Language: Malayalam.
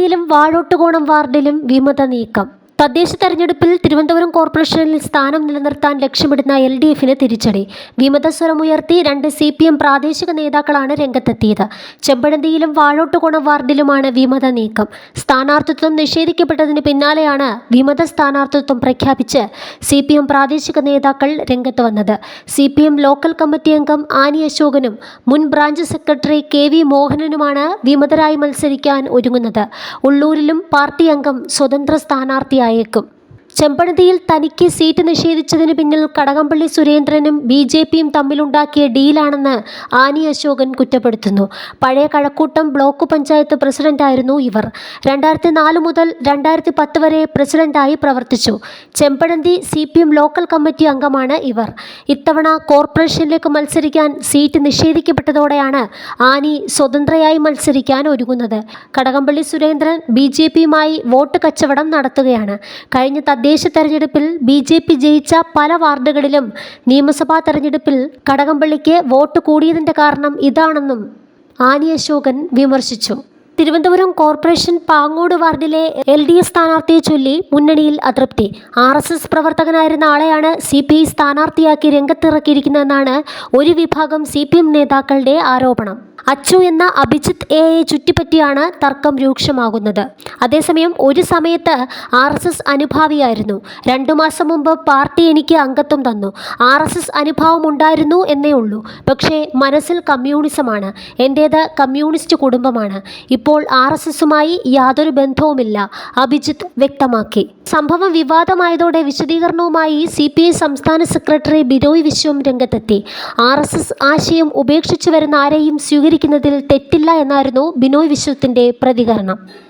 ചെമ്പഴന്തിയിലും വാഴോട്ടുകോണം വാർഡിലും വിമത നീക്കം. തദ്ദേശ തെരഞ്ഞെടുപ്പിൽ തിരുവനന്തപുരം കോർപ്പറേഷനിൽ സ്ഥാനം നിലനിർത്താൻ ലക്ഷ്യമിടുന്ന എൽ ഡി എഫിന് തിരിച്ചടി. വിമത സ്വരമുയർത്തി രണ്ട് സി പി എം പ്രാദേശിക നേതാക്കളാണ് രംഗത്തെത്തിയത്. ചെമ്പഴന്തിയിലും വാഴോട്ടുകോണം വാർഡിലുമാണ് വിമത നീക്കം. സ്ഥാനാർത്ഥിത്വം നിഷേധിക്കപ്പെട്ടതിന് പിന്നാലെയാണ് വിമത സ്ഥാനാർത്ഥിത്വം പ്രഖ്യാപിച്ച് സി പി എം പ്രാദേശിക നേതാക്കൾ രംഗത്ത് വന്നത്. C P M local committee അംഗം ആനി അശോകനും മുൻ ബ്രാഞ്ച് സെക്രട്ടറി കെ വി മോഹനനുമാണ് വിമതരായി മത്സരിക്കാൻ ഒരുങ്ങുന്നത്. ഉള്ളൂരിലും പാർട്ടി അംഗം സ്വതന്ത്ര தயக்கும் ചെമ്പഴന്തിയിൽ തനിക്ക് സീറ്റ് നിഷേധിച്ചതിന് പിന്നിൽ കടകംപള്ളി സുരേന്ദ്രനും ബി ജെ പിയും തമ്മിലുണ്ടാക്കിയ ഡീലാണെന്ന് ആനി അശോകൻ കുറ്റപ്പെടുത്തുന്നു. പഴയ കഴക്കൂട്ടം ബ്ലോക്ക് പഞ്ചായത്ത് പ്രസിഡന്റായിരുന്നു ഇവർ. രണ്ടായിരത്തി നാല് മുതൽ രണ്ടായിരത്തി പത്ത് വരെ പ്രസിഡന്റായി പ്രവർത്തിച്ചു. Chempazhanthi C P M local committee അംഗമാണ് ഇവർ. ഇത്തവണ കോർപ്പറേഷനിലേക്ക് മത്സരിക്കാൻ സീറ്റ് നിഷേധിക്കപ്പെട്ടതോടെയാണ് ആനി സ്വതന്ത്രയായി മത്സരിക്കാൻ ഒരുങ്ങുന്നത്. കടകംപള്ളി സുരേന്ദ്രൻ ബി ജെ പിയുമായി വോട്ട് കച്ചവടം നടത്തുകയാണ്. കഴിഞ്ഞ തദ്ദേശ തെരഞ്ഞെടുപ്പിൽ ബി ജെ പി ജയിച്ച പല വാർഡുകളിലും നിയമസഭാ തെരഞ്ഞെടുപ്പിൽ കടകംപള്ളിക്ക് വോട്ട് കൂടിയതിന്റെ കാരണം ഇതാണെന്നും ആനി അശോകൻ വിമർശിച്ചു. തിരുവനന്തപുരം കോർപ്പറേഷൻ പാങ്ങോട് വാർഡിലെ എൽ ഡി എഫ് സ്ഥാനാർത്ഥിയെ ചൊല്ലി മുന്നണിയിൽ അതൃപ്തി. ആർ എസ് എസ് പ്രവർത്തകനായിരുന്ന ആളെയാണ് സി പി ഐ സ്ഥാനാർത്ഥിയാക്കി രംഗത്തിറക്കിയിരിക്കുന്നതെന്നാണ് ഒരു വിഭാഗം സി പി എം നേതാക്കളുടെ ആരോപണം. അച്ചു എന്ന അഭിജിത്ത് എയെ ചുറ്റിപ്പറ്റിയാണ് തർക്കം രൂക്ഷമാകുന്നത്. അതേസമയം ഒരു സമയത്ത് ആർ എസ് എസ് അനുഭാവിയായിരുന്നു. രണ്ടു മാസം മുമ്പ് പാർട്ടി എനിക്ക് അംഗത്വം തന്നു. ആർ എസ് എസ് അനുഭാവം ഉണ്ടായിരുന്നു എന്നേ ഉള്ളൂ. പക്ഷേ മനസ്സിൽ കമ്മ്യൂണിസമാണ്. എന്റേത് കമ്മ്യൂണിസ്റ്റ് കുടുംബമാണ്. ഇപ്പോൾ ആർ എസ് എസുമായി യാതൊരു ബന്ധവുമില്ല അഭിജിത്ത് വ്യക്തമാക്കി. സംഭവം വിവാദമായതോടെ വിശദീകരണവുമായി സി പി ഐ സംസ്ഥാന സെക്രട്ടറി ബിനോയ് വിശ്വം രംഗത്തെത്തി. ആർ എസ് എസ് ആശയം ഉപേക്ഷിച്ചു വരുന്ന ആരെയും സ്വീകരിക്കുന്നതിൽ തെറ്റില്ല എന്നായിരുന്നു ബിനോയ് വിശ്വത്തിന്റെ പ്രതികരണം.